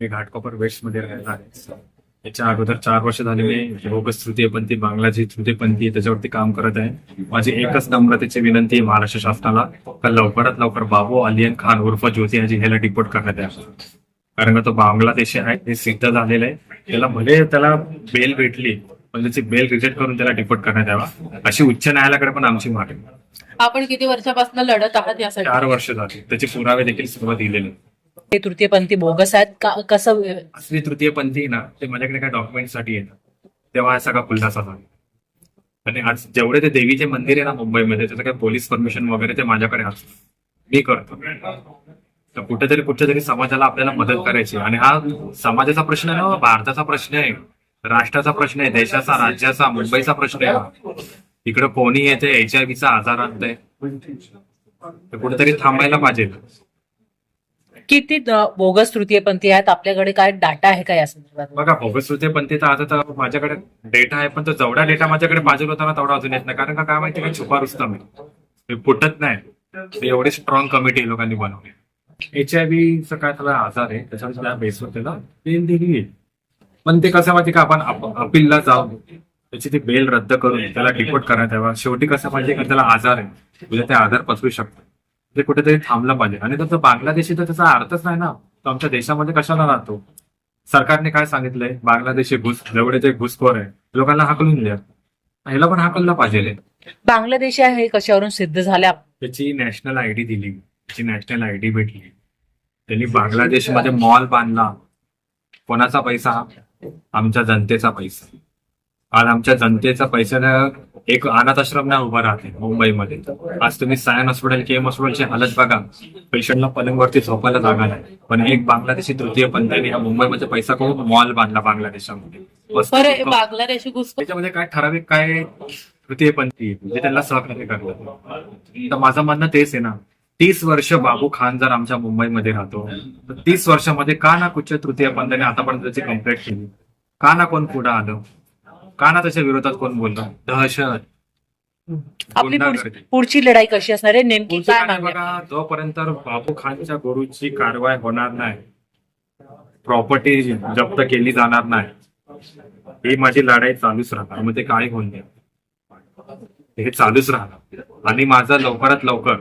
मी घाटकोपर वेस्टमध्ये राहिला आहे. याच्या अगोदर चार वर्ष झाले मी बोगस तृतीयपंथी बांगलाची तृतीयपंथी त्याच्यावरती काम करत आहे. माझी एकच नम्रतेची विनंती आहे महाराष्ट्र शासनाला. का लवकरात लवकर बाबू अलियन खान उर्फ ज्योती हाजी ह्याला डिपोर्ट करण्यात यावं. कारण का तो बांगलादेशी आहे हे सिद्ध झालेलं आहे. त्याला भले त्याला बेल भेटली पण त्याची बेल रिजेक्ट करून त्याला डिपोर्ट करण्यात यावा अशी उच्च न्यायालयाकडे पण आमची मागणी आहे. आपण किती वर्षापासून लढत आहात यासाठी? चार वर्ष झाली. त्याचे पुरावे देखील सर्व दिलेले. ते तृतीयपंथी बोगस आहेत. का कसं असली तृतीयपंथी ना ते माझ्याकडे काय डॉक्युमेंटसाठी येणार तेव्हा हा सगळा खुलासा झाला? आणि आज जेवढे ते देवीचे मंदिर आहे ना मुंबईमध्ये त्याचं काय पोलीस परमिशन वगैरे ते माझ्याकडे असतं. मी करतो. तर कुठेतरी कुठच्या तरी समाजाला आपल्याला मदत करायची आणि हा समाजाचा प्रश्न आहे ना भारताचा प्रश्न आहे राष्ट्राचा प्रश्न आहे देशाचा राज्याचा मुंबईचा प्रश्न आहे. इकडे कोणी येते एच आय व्हीचा आजार आणतंय. तर कुठेतरी थांबायला पाहिजे. किती बोगस तृतीयपंथी आहेत. आपल्याकडे काय डाटा आहे का या संदर्भात? बघा बोगस होते पण ते तर आता तर माझ्याकडे डेटा आहे पण तो जेवढा डेटा माझ्याकडे बाजूला होता ना तेवढा अजून येत नाही. कारण का काय माहिती का छुपा रुस्तम आहे. ते फुटत नाही. ते एवढी स्ट्रॉंग कमिटी लोकांनी बनवली. एच आय व्हीचा काय त्याला आजार आहे त्याच्यावर बेस बेसवर त्याला बेल दिली पण ते कसं माहिती का आपण अपीलला जाऊ. त्याची ती बेल रद्द करून त्याला डिपोर्ट करण्यात यावा. शेवटी कसं पाहिजे का त्याला आजार आहे. म्हणजे ते आजार पसरू शकतो ते कुठेतरी थांबलं पाहिजे. आणि त्याचं बांगलादेशी तर त्याचा अर्थच नाही ना. तो आमच्या देशामध्ये कशाला राहतो? सरकारने काय सांगितलंय? बांगलादेशी घुस जेवढे ते घुसखोर आहे लोकांना हाकलून द्या ह्याला पण हाकललं पाहिजे. बांगलादेश हे कशावरून सिद्ध झाल्या? त्याची नॅशनल आयडी दिली. त्याची नॅशनल आयडी भेटली. त्यांनी बांगलादेशमध्ये मॉल बांधला. कोणाचा पैसा? आमच्या जनतेचा पैसा. आज आमच्या जनतेचा पैशानं एक अनाथ आश्रम ना उभा राहते मुंबईमध्ये. आज तुम्ही सायन हॉस्पिटल के एम हॉस्पिटलची हालत बघा. पेशंटला पलंगवरती झोपायला जागा नाही. पण एक बांगलादेशी तृतीय पंथांनी या मुंबईमध्ये पैसा करून मॉल बांधला बांगलादेशामध्ये. बांगलादेशी त्याच्यामध्ये काय ठराविक काय तृतीयपंथी म्हणजे त्यांना सहकार्य करतात तर माझं म्हणणं तेच आहे ना. तीस वर्ष बाबू खान जर आमच्या मुंबईमध्ये राहतो तर तीस वर्षामध्ये का ना कुठच्या तृतीय पंथाने आतापर्यंत त्याची कंप्लेंट केली? का ना कोण पुढे आलं? का ना त्याच्या विरोधात कोण बोललं दहशत. आपली गुंडागर्दी. पुढची- पुढची लढाई कशी असणार आहे? नेमकी पुढचं काय काय मागणी बघा जोपर्यंत बाबू खानच्या गुरुची कारवाई होणार नाही प्रॉपर्टी जप्त केली जाणार नाही ही माझी लढाई चालूच राहणार. मग ते काय होऊन द्या हे चालूच राहणार. आणि माझा लवकरात लवकर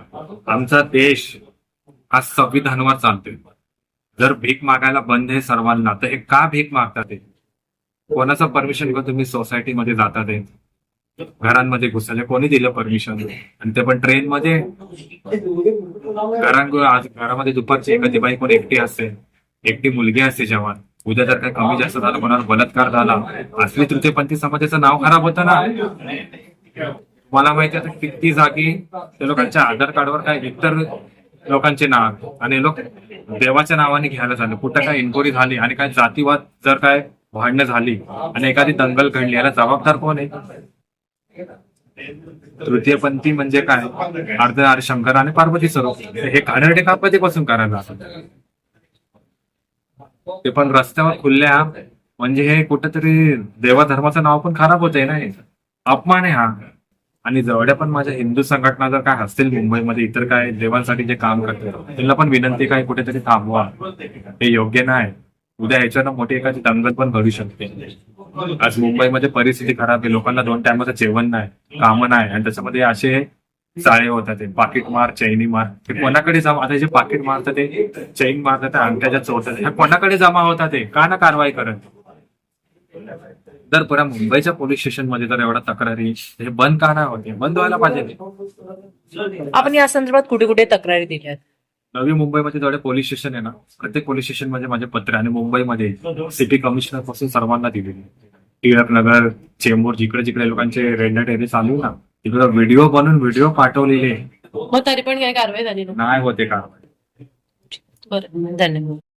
आमचा देश हा संविधानावर चालतोय. जर भीक मागायला बंद आहे सर्वांना तर हे का भीक मागतात ते? कोणाचं परमिशन घेऊन तुम्ही सोसायटीमध्ये जाता ते? घरांमध्ये घुसायला कोणी दिलं परमिशन आणि ते पण ट्रेन मध्ये आज घरामध्ये दुपारची एखादी बाई कोण एकटी असते एकटी मुलगी असते जवान उद्या जर काही कमी जास्त झालं कोणाला बलात्कार झाला असली तृतीयपंथी समाजाचं नाव खराब होतं ना? मला माहिती आहे आता किती जागी त्या लोकांच्या आधार कार्डवर काय इतर लोकांचे नाव आणि लोक देवाच्या नावाने घ्यायला झालं. कुठं काय इन्क्वायरी झाली आणि काय जातीवाद जर काय भांडणं झाली आणि एखादी दंगल घडली याला जबाबदार कोण आहे? तृतीयपंथी म्हणजे काय? अर्ध शंकर आणि पार्वती स्वरूप हे कानडे का कधीपासून करायला ते पण रस्त्यावर खुलल्या म्हणजे हे कुठेतरी देवाधर्माचं नाव पण खराब होतंय ना हे. अपमान आहे हा. आणि जेवढ्या पण माझ्या हिंदू संघटना जर काय असतील मुंबईमध्ये इतर काय देवांसाठी जे काम करते त्यांना पण विनंती काय कुठेतरी थांबवा. हे योग्य नाही. उद्या ह्याच्यानं मोठी एखादी दंगल पण घडू शकते. आज मुंबईमध्ये परिस्थिती खराब आहे. लोकांना दोन टायमाचं जेवण नाही कामं नाही. आणि त्याच्यामध्ये असे चाळे होतात ते. पाकिट मार चैनी मार. ते कोणाकडे जमा आता जे पाकिट मारतात ते चैन मारतात ते अंगठ्याच्या चोरतात. हे कोणाकडे जमा होतात ते? का ना कारवाई करत? जर पुरा मुंबईच्या पोलीस स्टेशनमध्ये तर एवढा तक्रारी हे बंद का नाही होते? बंद व्हायला पाहिजे. आपण या संदर्भात कुठे कुठे तक्रारी दिल्या नवी मुंबईमध्ये जेवढे पोलीस स्टेशन आहे ना प्रत्येक पोलीस स्टेशनमध्ये माझे पत्र आणि मुंबईमध्ये सिटी कमिशनरपासून सर्वांना दिलेली टिळक नगर चेंबूर जिकडे जिकडे लोकांचे रेड लाइट एरिया चालू ना तिकडे व्हिडिओ बनवून व्हिडिओ पाठवलेले मग तरी पण काही कारवाई झाली नाही. होते का बरं धन्यवाद.